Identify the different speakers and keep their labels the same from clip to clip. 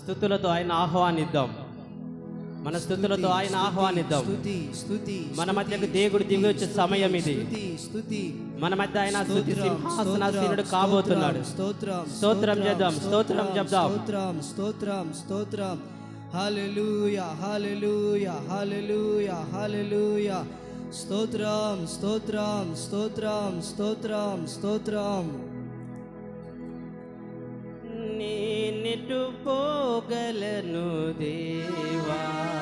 Speaker 1: స్థుతులతో ఆయన ఆహ్వానిద్దాం. మన స్థుతులతో ఆయన ఆహ్వానిద్దాం.
Speaker 2: స్తుతి స్తుతి
Speaker 1: మన మధ్యకు దేవుడు దిగి వచ్చే సమయం ఇది.
Speaker 2: స్తుతి
Speaker 1: మన మధ్య ఆయన సింహాసనాసీనుడు కాబోతున్నాడు.
Speaker 2: స్తోత్రం
Speaker 1: స్తోత్రం చేద్దాం, స్తోత్రం చెప్దాం.
Speaker 2: స్తోత్రం స్తోత్రం స్తోత్రం. హల్లెలూయా హల్లెలూయా హల్లెలూయా హల్లెలూయా స్తోత్రం స్తోత్రం స్తోత్రం స్తోత్రం స్తోత్రం.
Speaker 1: నేనెటు పోగలను దేవా ఎవరు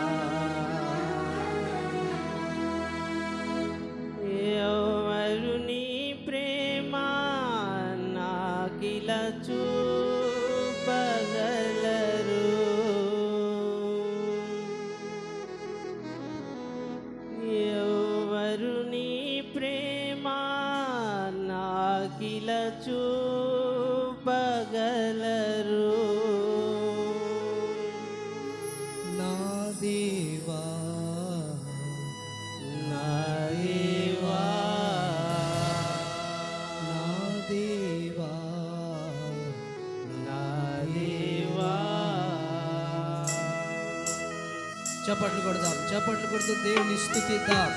Speaker 2: చప్పట్లు కొడదాం చప్పట్లు కొడుతూ దేవుని స్థుతిద్దాం.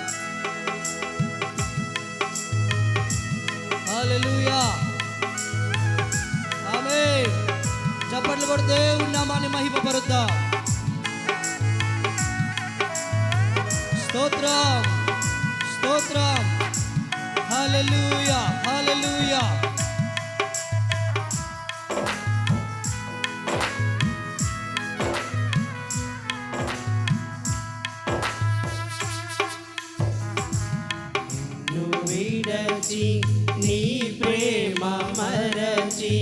Speaker 2: హల్లెలూయా. ఆమేన్. చప్పట్లు కొడుతూ దేవుని నామాన్ని మహిమపరుద్దాం. స్తోత్రం స్తోత్రం. హల్లెలూయా హల్లెలూయా.
Speaker 1: నీ ప్రేమ మరచి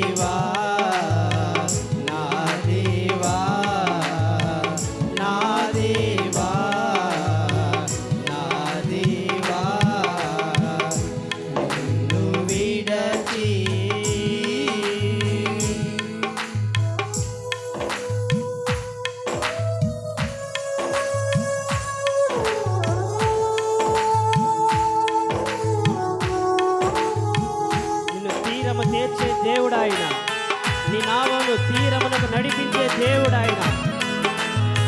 Speaker 1: దేవా తీరము తీర్చే దేవుడు ఆయన నీ నామము తీరమునకు నడిపించే దేవుడు ఆయన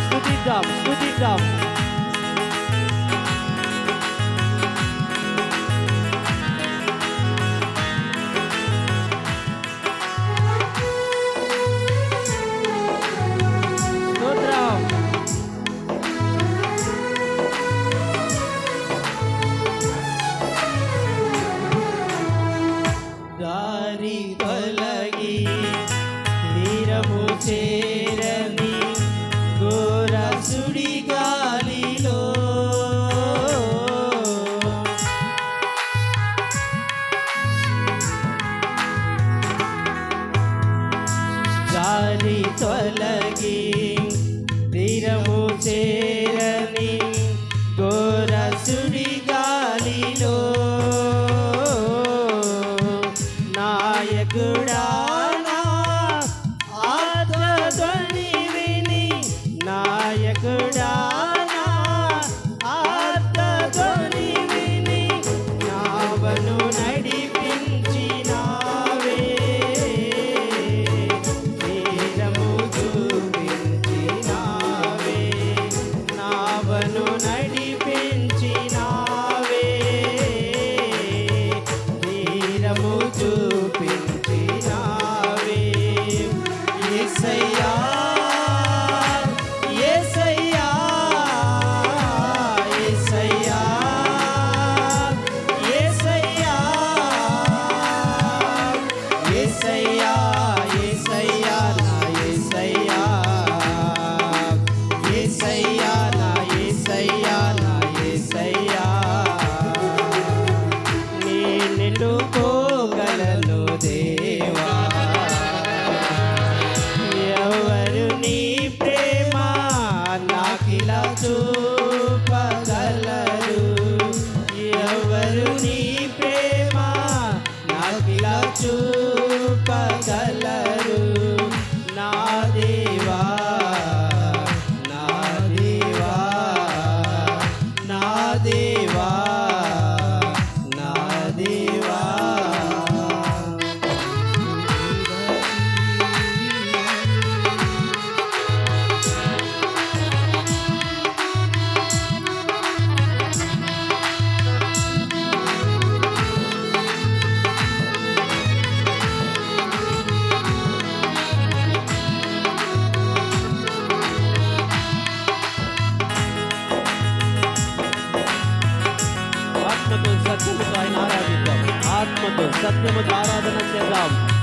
Speaker 1: స్థుతిద్దాం స్తుతిద్దాం. हरि भला good. నిలుకో आत्म सत्य में तो आराधित आत्म तो सत्यम तो आराधना चेदा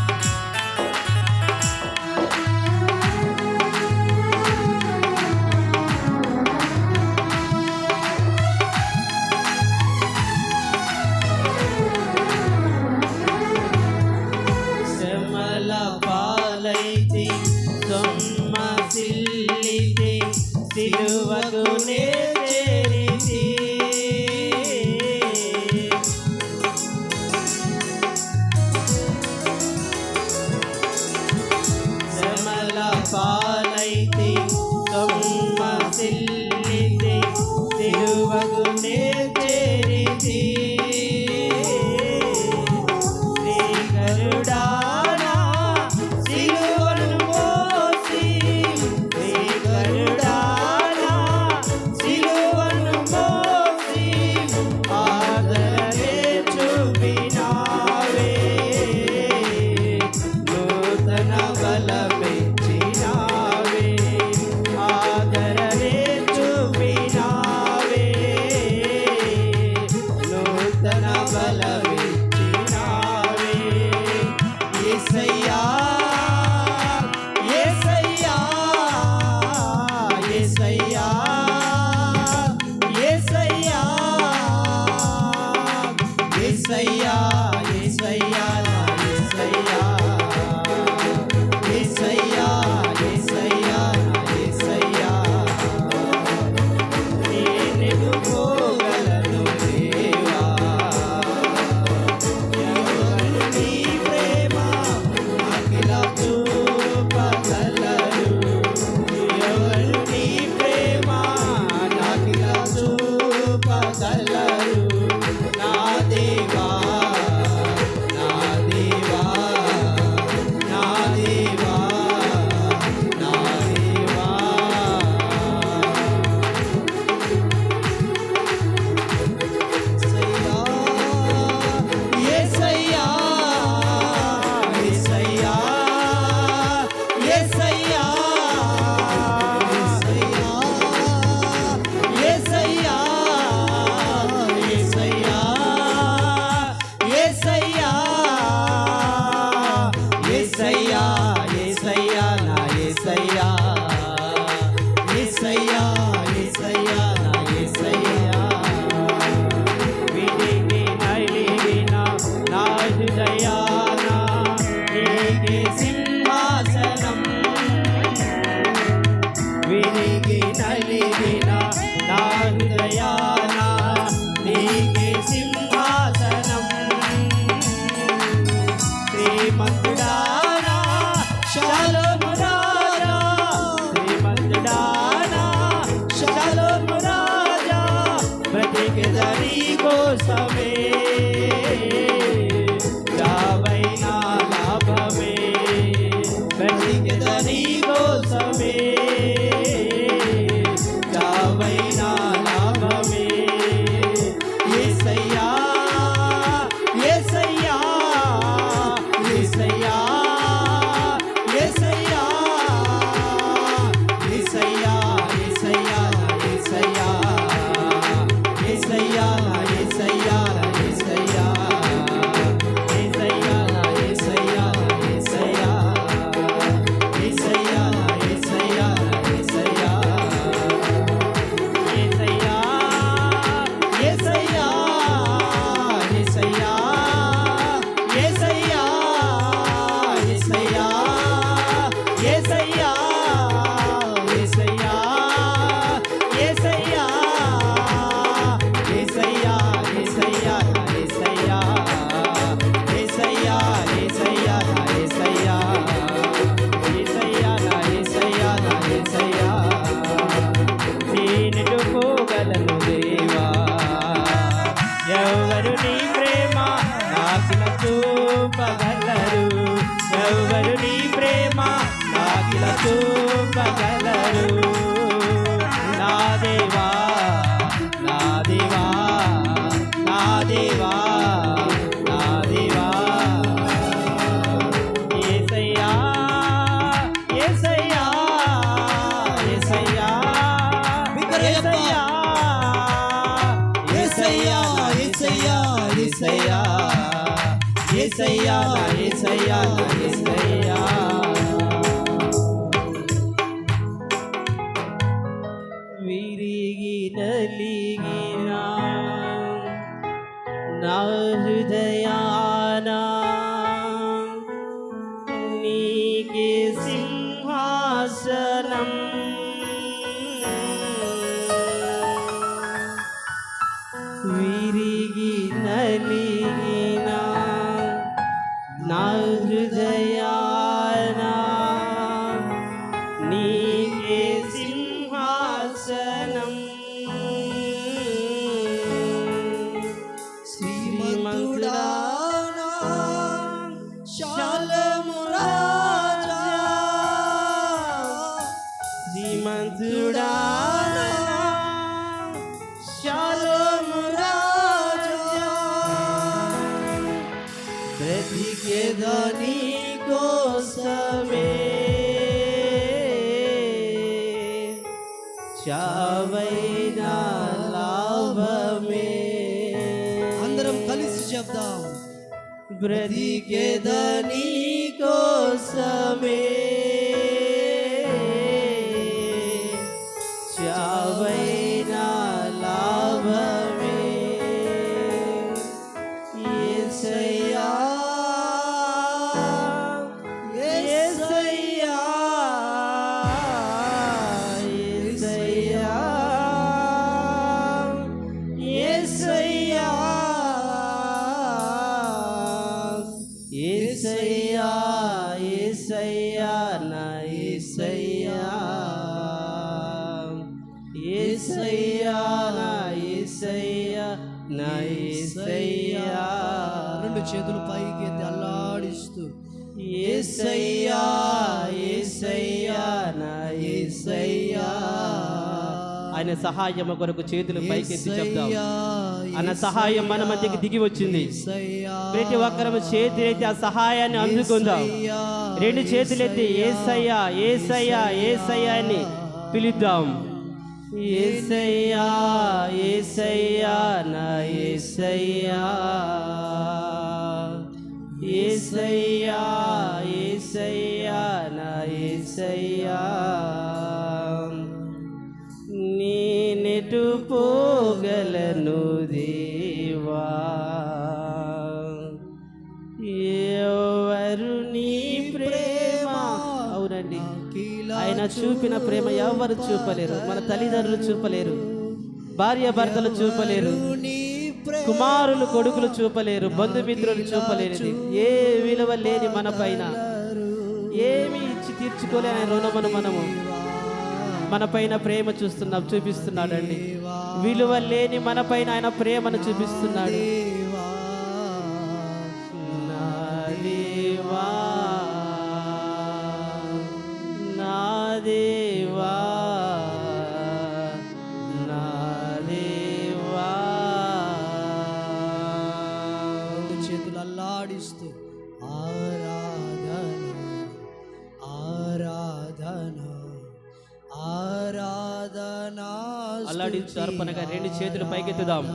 Speaker 1: I'm నా యేసయ్యా నా యేసయ్యా విరిగి నలిగిన నా హృదయాన నీకే సింహాసనం every day. నా
Speaker 2: నా
Speaker 1: నా యేసయ్యా
Speaker 2: రెండు చేతులు పైకి ఎత్తి అల్లాడిస్తూ
Speaker 1: నా ఆయన సహాయం కొరకు చేతులు పైకెత్తి చెప్దాం. ఆయన సహాయం మన మధ్యకి దిగి వచ్చింది. ప్రతి ఒక్కరము చేతులెత్తి ఆ సహాయాన్ని అందుకుందాం. రెండు చేతులెత్తి ఏసయ్యా ఏసయ్యా ఏసయ్యా అని పిలుద్దాం. ఏసయ్యా ఏసయ్యా నా ఏసయ్యా ఏసయ్యా ఏసయ్యా నా ఏసయ్యా నీ ప్రేమ. అవునండి. ఆయన చూపిన ప్రేమ ఎవరు చూపలేరు. మన తల్లిదండ్రులు చూపలేరు. భార్య భర్తలు చూపలేరు. కుమారులు కొడుకులు చూపలేరు. బంధుమిత్రులు చూపలేనిది. ఏ విలువ లేని మన పైన ఏమి ఇచ్చి తీర్చుకోలేని రుణమును మనము. మన పైన ప్రేమ చూస్తున్నాం చూపిస్తున్నాడండి. విలువ లేని మన పైన ఆయన ప్రేమను చూపిస్తున్నాడు. దేవా నా దేవా నా దేవా.
Speaker 2: రెండు చేతులు అల్లాడిస్తూ ఆరాధన ఆరాధన ఆరాధన
Speaker 1: అల్లాడించు అర్పణగా రెండు చేతులు పైకెత్తుదాం.